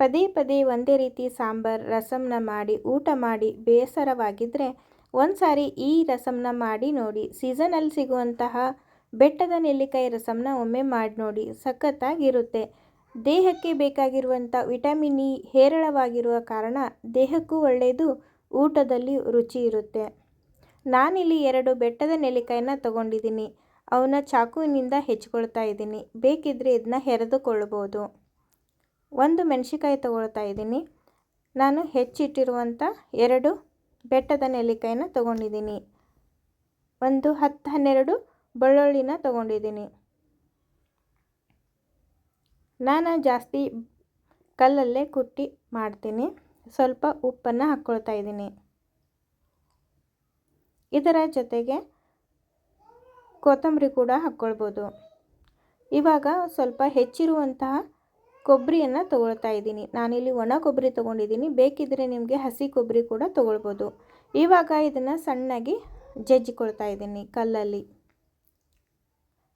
ಪದೇ ಪದೇ ಒಂದೇ ರೀತಿ ಸಾಂಬಾರ್ ರಸಮ್ನ ಮಾಡಿ, ಊಟ ಮಾಡಿ ಬೇಸರವಾಗಿದ್ದರೆ ಒಂದು ಸಾರಿ ಈ ರಸಮ್ನ ಮಾಡಿ ನೋಡಿ ಸೀಸನಲ್ಲಿ ಸಿಗುವಂತಹ ಬೆಟ್ಟದ ನೆಲ್ಲಿಕಾಯಿ ರಸಮ್ನ ಒಮ್ಮೆ ಮಾಡಿ ನೋಡಿ, ಸಖತ್ತಾಗಿರುತ್ತೆ. ದೇಹಕ್ಕೆ ಬೇಕಾಗಿರುವಂಥ ವಿಟಮಿನ್ ಇ ಹೇರಳವಾಗಿರುವ ಕಾರಣ ದೇಹಕ್ಕೂ ಒಳ್ಳೆಯದು, ಊಟದಲ್ಲಿ ರುಚಿ ಇರುತ್ತೆ. ನಾನಿಲ್ಲಿ ಎರಡು ಬೆಟ್ಟದ ನೆಲ್ಲಿಕಾಯಿನ ತಗೊಂಡಿದ್ದೀನಿ. ಅವನ್ನ ಚಾಕುವಿನಿಂದ ಹೆಚ್ಕೊಳ್ತಾ ಇದ್ದೀನಿ. ಬೇಕಿದ್ದರೆ ಇದನ್ನ ಹೆರೆದುಕೊಳ್ಬೋದು. ಒಂದು ಮೆಣಸಿಕಾಯಿ ತಗೊಳ್ತಾ ಇದ್ದೀನಿ. ನಾನು ಹೆಚ್ಚಿಟ್ಟಿರುವಂಥ ಎರಡು ಬೆಟ್ಟದ ನೆಲ್ಲಿಕಾಯಿನ ತಗೊಂಡಿದ್ದೀನಿ. ಒಂದು ಹತ್ತು ಹನ್ನೆರಡು ಬೆಳ್ಳುಳ್ಳಿನ ತಗೊಂಡಿದ್ದೀನಿ. ನಾನು ಜಾಸ್ತಿ ಕಲ್ಲಲ್ಲೇ ಕುಟ್ಟಿ ಮಾಡ್ತೀನಿ. ಸ್ವಲ್ಪ ಉಪ್ಪನ್ನು ಹಾಕ್ಕೊಳ್ತಾ ಇದ್ದೀನಿ. ಇದರ ಜೊತೆಗೆ ಕೊತ್ತಂಬರಿ ಕೂಡ ಹಾಕ್ಕೊಳ್ಬೋದು. ಇವಾಗ ಸ್ವಲ್ಪ ಹೆಚ್ಚಿರುವಂತಹ ಕೊಬ್ಬರಿಯನ್ನು ತೊಗೊಳ್ತಾ ಇದ್ದೀನಿ. ನಾನಿಲ್ಲಿ ಒಣ ಕೊಬ್ಬರಿ ತೊಗೊಂಡಿದ್ದೀನಿ. ಬೇಕಿದ್ದರೆ ನಿಮಗೆ ಹಸಿ ಕೊಬ್ಬರಿ ಕೂಡ ತೊಗೊಳ್ಬೋದು. ಇವಾಗ ಇದನ್ನು ಸಣ್ಣಗೆ ಜಜ್ಜಿಕೊಳ್ತಾ ಇದ್ದೀನಿ ಕಲ್ಲಲ್ಲಿ.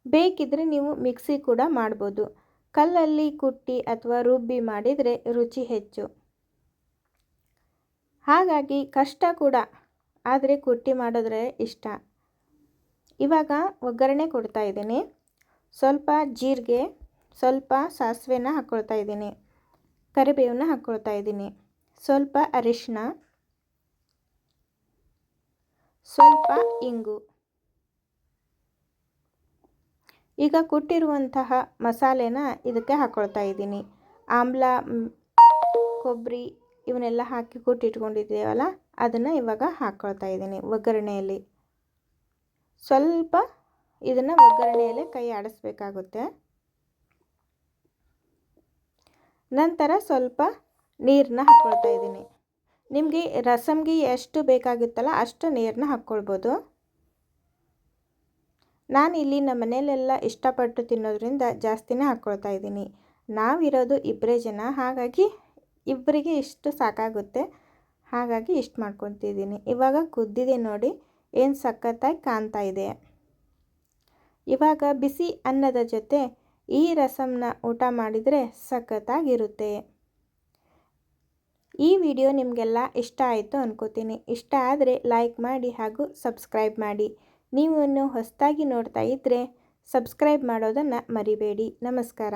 ಬೇಕಿದ್ದರೆ ನೀವು ಮಿಕ್ಸಿ ಕೂಡ ಮಾಡ್ಬೋದು. ಕಲ್ಲಲ್ಲಿ ಕುಟ್ಟಿ ಅಥವಾ ರುಬ್ಬಿ ಮಾಡಿದರೆ ರುಚಿ ಹೆಚ್ಚು. ಹಾಗಾಗಿ ಕಷ್ಟ ಕೂಡ, ಆದರೆ ಕುಟ್ಟಿ ಮಾಡಿದ್ರೆ ಇಷ್ಟ. ಇವಾಗ ಒಗ್ಗರಣೆ ಕೊಡ್ತಾ ಇದ್ದೀನಿ. ಸ್ವಲ್ಪ ಜೀರಿಗೆ ಸ್ವಲ್ಪ ಸಾಸಿವೆನ ಹಾಕ್ಕೊಳ್ತಾ ಇದ್ದೀನಿ. ಕರಿಬೇವನ್ನ ಹಾಕ್ಕೊಳ್ತಾ ಇದ್ದೀನಿ. ಸ್ವಲ್ಪ ಅರಿಶಿನ ಸ್ವಲ್ಪ ಇಂಗು. ಈಗ ಕುಟ್ಟಿರುವಂತಹ ಮಸಾಲೆನ ಇದಕ್ಕೆ ಹಾಕ್ಕೊಳ್ತಾ ಇದ್ದೀನಿ. ಆಮ್ಲ ಕೊಬ್ಬರಿ ಇವನ್ನೆಲ್ಲ ಹಾಕಿ ಕುಟ್ಟಿಟ್ಕೊಂಡಿದ್ದೀವಲ್ಲ, ಅದನ್ನು ಇವಾಗ ಹಾಕ್ಕೊಳ್ತಾ ಇದ್ದೀನಿ ಒಗ್ಗರಣೆಯಲ್ಲಿ. ಸ್ವಲ್ಪ ಇದನ್ನು ಒಗ್ಗರಣೆಯಲ್ಲಿ ಕೈ ಆಡಿಸ್ಬೇಕಾಗುತ್ತೆ ನಂತರ ಸ್ವಲ್ಪ ನೀರನ್ನ ಹಾಕ್ಕೊಳ್ತಾ ಇದ್ದೀನಿ. ನಿಮಗೆ ರಸಮ್ಗೆ ಎಷ್ಟು ಬೇಕಾಗುತ್ತಲ್ಲ ಅಷ್ಟು ನೀರನ್ನ ಹಾಕ್ಕೊಳ್ಬೋದು ನಾನು ಇಲ್ಲಿ ನಮ್ಮ ಮನೆಯಲ್ಲೆಲ್ಲ ಇಷ್ಟಪಟ್ಟು ತಿನ್ನೋದ್ರಿಂದ ಜಾಸ್ತಿನೇ ಹಾಕ್ಕೊಳ್ತಾ ಇದ್ದೀನಿ. ನಾವಿರೋದು ಇಬ್ಬರೇ ಜನ, ಹಾಗಾಗಿ ಇಬ್ಬರಿಗೆ ಇಷ್ಟು ಸಾಕಾಗುತ್ತೆ. ಹಾಗಾಗಿ ಇಷ್ಟು ಮಾಡ್ಕೊತಿದ್ದೀನಿ ಇವಾಗ ಕುದ್ದಿದೆ ನೋಡಿ, ಏನು ಸಖತ್ತಾಗಿ ಕಾಣ್ತಾ ಇದೆ. ಇವಾಗ ಬಿಸಿ ಅನ್ನದ ಜೊತೆ ಈ ರಸಮ್ನ ಊಟ ಮಾಡಿದರೆ ಸಖತ್ತಾಗಿರುತ್ತೆ. ಈ ವಿಡಿಯೋ ನಿಮಗೆಲ್ಲ ಇಷ್ಟ ಆಯಿತು ಅನ್ಕೋತೀನಿ. ಇಷ್ಟ ಆದರೆ ಲೈಕ್ ಮಾಡಿ ಹಾಗೂ ಸಬ್ಸ್ಕ್ರೈಬ್ ಮಾಡಿ. ನೀವು ಹೊಸದಾಗಿ ನೋಡ್ತಾ ಇದ್ದರೆ ಸಬ್ಸ್ಕ್ರೈಬ್ ಮಾಡೋದನ್ನು ಮರಿಬೇಡಿ. ನಮಸ್ಕಾರ.